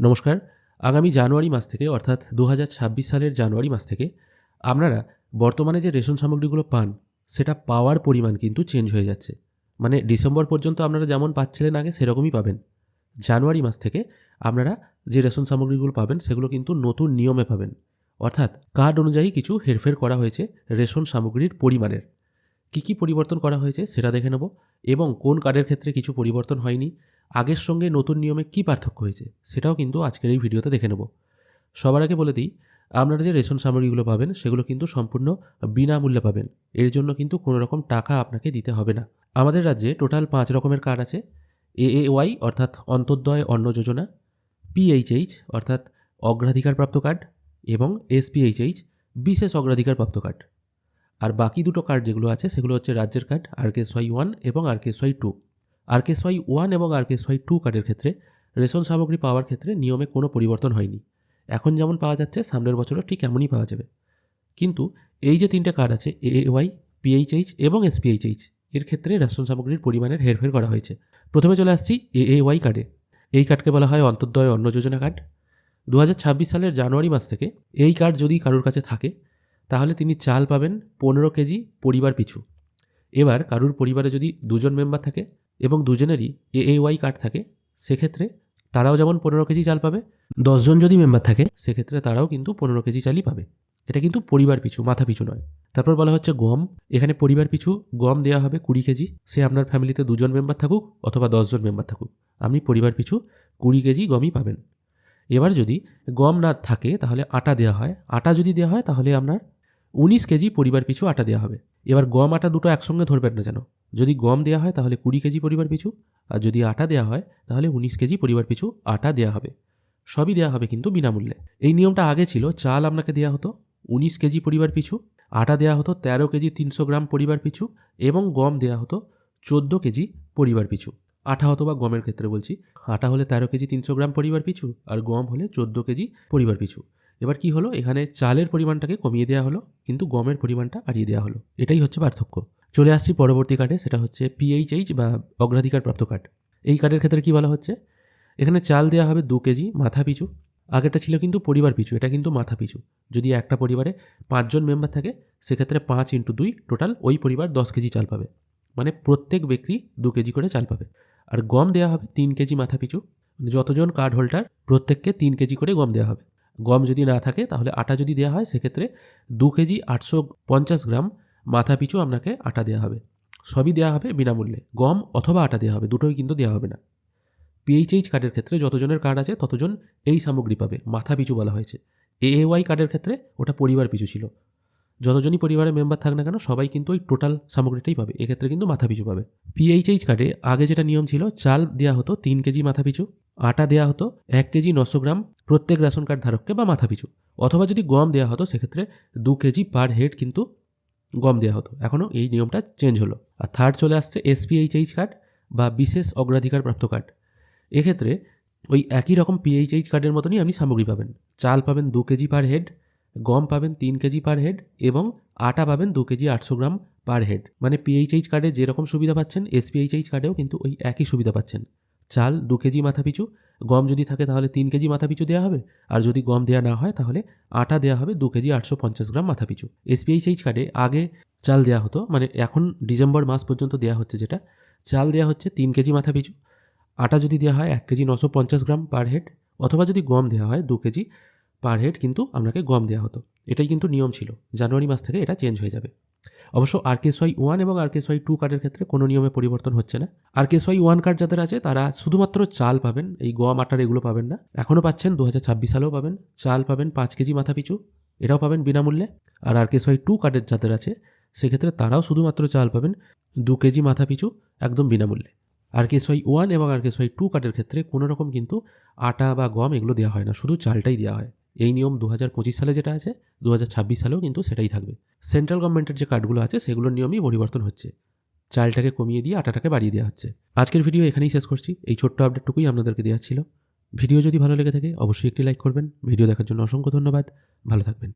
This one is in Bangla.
নমস্কার। আগামী জানুয়ারি মাস থেকে, অর্থাৎ দু হাজার ছাব্বিশ সালের জানুয়ারি মাস থেকে, আপনারা বর্তমানে যে রেশন সামগ্রীগুলো পান, সেটা পাওয়ার পরিমাণ কিন্তু চেঞ্জ হয়ে যাচ্ছে। মানে ডিসেম্বর পর্যন্ত আপনারা যেমন পাচ্ছিলেন আগে, সেরকমই পাবেন। জানুয়ারি মাস থেকে আপনারা যে রেশন সামগ্রীগুলো পাবেন, সেগুলো কিন্তু নতুন নিয়মে পাবেন। অর্থাৎ কার্ড অনুযায়ী কিছু হেরফের করা হয়েছে রেশন সামগ্রীর পরিমাণের। কী কী পরিবর্তন করা হয়েছে সেটা দেখে নেব, এবং কোন কার্ডের ক্ষেত্রে কিছু পরিবর্তন হয়নি আগের সঙ্গে নতুন নিয়মে কী পার্থক্য হয়েছে, সেটাও কিন্তু আজকের এই ভিডিওতে দেখে নেব। সবার আগে বলে দিই, আপনারা যে রেশন সামগ্রীগুলো পাবেন, সেগুলো কিন্তু সম্পূর্ণ বিনামূল্যে পাবেন। এর জন্য কিন্তু কোনো রকম টাকা আপনাকে দিতে হবে না। আমাদের রাজ্যে টোটাল পাঁচ রকমের কার্ড আছে। এ এ ওয়াই অর্থাৎ অন্তর্দয় অন্ন যোজনা, পিএইচএইচ, অর্থাৎ অগ্রাধিকারপ্রাপ্ত কার্ড, এবং এসপিএইচএইচ, বিশেষ অগ্রাধিকারপ্রাপ্ত কার্ড। আর বাকি দুটো কার্ড যেগুলো আছে, সেগুলো হচ্ছে রাজ্যের কার্ড, আর কে ওয়ান এবং আর কে টু। আর কে সোয়াই ওয়ান এবং আর কে সোয়াই টু কার্ডের ক্ষেত্রে রেশন সামগ্রী পাওয়ার ক্ষেত্রে নিয়মে কোনো পরিবর্তন হয়নি। এখন যেমন পাওয়া যাচ্ছে, সামনের বছরও ঠিক এমনই পাওয়া যাবে। কিন্তু এই যে তিনটে কার্ড আছে এ ওয়াই পিএইচএইচ এবং এসপিএইচএইচ এর ক্ষেত্রে রেশন সামগ্রীর পরিমাণের হেরফের করা হয়েছে। প্রথমে চলে আসছি এ ওয়াই কার্ডে এই কার্ডকে বলা হয় অন্তর্দয় অন্ন যোজনা কার্ড দু হাজার ছাব্বিশ সালের জানুয়ারি মাস থেকে এই কার্ড যদি কারোর কাছে থাকে, তাহলে তিনি চাল পাবেন পনেরো কেজি পরিবার পিছু। এবার কারুর পরিবারে যদি দুজন মেম্বার থাকে এবং দুজনেরই এ ওয়াই কার্ড থাকে, সেক্ষেত্রে তারাও যেমন পনেরো কেজি চাল পাবে, দশজন যদি মেম্বার থাকে, সেক্ষেত্রে তারাও কিন্তু পনেরো কেজি চালই পাবে। এটা কিন্তু পরিবার পিছু, মাথা পিছু নয়। তারপর বলা হচ্ছে গম। এখানে পরিবার পিছু গম দেওয়া হবে কুড়ি কেজি। সে আপনার ফ্যামিলিতে দুজন মেম্বার থাকুক অথবা দশজন মেম্বার থাকুক। আপনি পরিবার পিছু কুড়ি কেজি গমই পাবেন। এবার যদি গম না থাকে, তাহলে আটা দেওয়া হয়। আটা যদি দেওয়া হয়, তাহলে আপনার উনিশ কেজি পরিবার পিছু আটা দেওয়া হবে। এবার গম, আটা দুটো একসঙ্গে ধরবেন না যেন। যদি গম দেওয়া হয় তাহলে কুড়ি কেজি পরিবার পিছু, আর যদি আটা দেওয়া হয় তাহলে উনিশ কেজি পরিবার পিছু আটা দেওয়া হবে। সবই দেওয়া হবে কিন্তু বিনামূল্যে। এই নিয়মটা আগে ছিল, চাল আপনাকে দেওয়া হতো উনিশ কেজি পরিবার পিছু, আটা দেওয়া হতো তেরো কেজি তিনশো গ্রাম পরিবার পিছু এবং গম দেওয়া হতো চোদ্দ কেজি পরিবার পিছু। আটা হতো বা গমের ক্ষেত্রে বলছি, আটা হলে তেরো কেজি তিনশো গ্রাম পরিবার পিছু আর গম হলে চোদ্দ কেজি পরিবার পিছু। এবার কি হলো? এখানে চালের পরিমাণটাকে কমিয়ে দেওয়া হলো, কিন্তু গমের পরিমাণটা বাড়িয়ে দেওয়া হলো। এটাই হচ্ছে পার্থক্য। চলে আসছি পরবর্তী কার্ডে, সেটা হচ্ছে পিএইচএইচ বা অগ্রাধিকারপ্রাপ্ত কার্ড। এই কার্ডের ক্ষেত্রে কী বলা হচ্ছে? এখানে চাল দেওয়া হবে দু কেজি, মাথা পিছু। আগেরটা ছিল কিন্তু পরিবার পিছু, এটা কিন্তু মাথা পিছু। যদি একটা পরিবারে পাঁচজন মেম্বার থাকে, সেক্ষেত্রে পাঁচ ইন্টু দুই টোটাল ওই পরিবার দশ কেজি চাল পাবে। মানে প্রত্যেক ব্যক্তি দু কেজি করে চাল পাবে। আর গম দেওয়া হবে তিন কেজি মাথা পিছু। যতজন কার্ড হোল্ডার প্রত্যেককে তিন কেজি করে গম দেওয়া হবে। গম যদি না থাকে, তাহলে আটা যদি দেওয়া হয়, সেক্ষেত্রে দু কেজি আটশো পঞ্চাশ গ্রাম মাথা পিছু আপনাকে আটা দেওয়া হবে। সবই দেওয়া হবে বিনামূল্যে। গম অথবা আটা দেওয়া হবে, দুটোই কিন্তু দেওয়া হবে না। পিএইচএইচ কার্ডের ক্ষেত্রে যতজনের কার্ড আছে, ততজন এই সামগ্রী পাবে, মাথা পিছু বলা হয়েছে। এএওয়াই কার্ডের ক্ষেত্রে ওটা পরিবার পিছু ছিল। যতজনই পরিবারের মেম্বার থাক না কেন, সবাই কিন্তু ওই টোটাল সামগ্রীটাই পাবে। এক্ষেত্রে কিন্তু মাথা পিছু পাবে। পিএইচএইচ কার্ডে আগে যেটা নিয়ম ছিল, চাল দেওয়া হতো তিন কেজি মাথা পিছু। আটা দেওয়া হতো এক কেজি নশো গ্রাম প্রত্যেক রেশন কার্ড ধারককে বা মাথা পিছু অথবা যদি গম দেওয়া হতো, সেক্ষেত্রে দু কেজি পার হেড কিন্তু গম দেওয়া হতো। এখনও এই নিয়মটা চেঞ্জ হলো। আর থার্ড চলে আসছে এসপিএইচএইচ কার্ড বা বিশেষ অগ্রাধিকার প্রাপ্ত কার্ড এক্ষেত্রে ওই একই রকম পিএইচএইচ কার্ডের মতনই আপনি সামগ্রী পাবেন। চাল পাবেন দু কেজি পার হেড, গম পাবেন তিন কেজি পার হেড এবং আটা পাবেন দু কেজি আটশো গ্রাম পার হেড। মানে পিএইচএইচ কার্ডে যেরকম সুবিধা পাচ্ছেন এসপিএইচএইচ কার্ডেও কিন্তু ওই একই সুবিধা পাচ্ছেন। চাল দু কেজি মাথা পিছু গম যদি থাকে তাহলে তিন কেজি মাথা পিছু দেওয়া হবে, আর যদি গম দেওয়া না হয় তাহলে আটা দেওয়া হবে দু কেজি আটশো পঞ্চাশ গ্রাম মাথা পিছু এসপিএইচএইচ কার্ডে আগে চাল দেওয়া হতো মানে এখন ডিসেম্বর মাস পর্যন্ত দেওয়া হচ্ছে যেটা। চাল দেওয়া হচ্ছে তিন কেজি মাথা পিছু আটা যদি দেওয়া হয় এক কেজি নশো পঞ্চাশ গ্রাম পার হেড অথবা যদি গম দেওয়া হয় দু কেজি পার হেড কিন্তু আপনাকে গম দেওয়া হতো। এটাই কিন্তু নিয়ম ছিল। জানুয়ারি মাস থেকে এটা চেঞ্জ হয়ে যাবে। অবশ্য আরকেএসওয়াই ওয়ান এবং আরকেএসওয়াই টু কার্ডের ক্ষেত্রে কোনো নিয়মে পরিবর্তন হচ্ছে না। আরকেএসওয়াই ওয়ান কার্ড যাদের আছে, তারা শুধুমাত্র চাল পাবেন, এই গম আটার এগুলো পাবেন না। এখনও পাচ্ছেন দু হাজার ছাব্বিশ সালেও পাবেন, চাল পাবেন পাঁচ কেজি মাথা পিছু এটাও পাবেন বিনামূল্যে। আর আরকেএসওয়াই টু কার্ডের যাদের আছে, সেক্ষেত্রে তারাও শুধুমাত্র চাল পাবেন দু কেজি মাথা পিছু একদম বিনামূল্যে। আরকেএসওয়াই ওয়ান এবং আরকেএসওয়াই টু কার্ডের ক্ষেত্রে কোনো রকম কিন্তু আটা বা গম এগুলো দেওয়া হয় না, শুধু চালটাই দেওয়া হয়। এই নিয়ম দু হাজার পঁচিশ সালে যেটা আছে দু হাজার ছাব্বিশ সালেও কিন্তু সেটাই থাকবে। সেন্ট্রাল গভর্নমেন্টের যে কার্ডগুলো আছে, সেগুলোর নিয়মই পরিবর্তন হচ্ছে। চালটাকে কমিয়ে দিয়ে আটাটাকে বাড়িয়ে দেওয়া হচ্ছে। আজকের ভিডিও এখানেই শেষ করছি। এই ছোট্ট আপডেটটুকুই আপনাদেরকে দেওয়া ছিল। ভিডিও যদি ভালো লেগে থাকে, অবশ্যই একটি লাইক করবেন। ভিডিও দেখার জন্য অসংখ্য ধন্যবাদ। ভালো থাকবেন।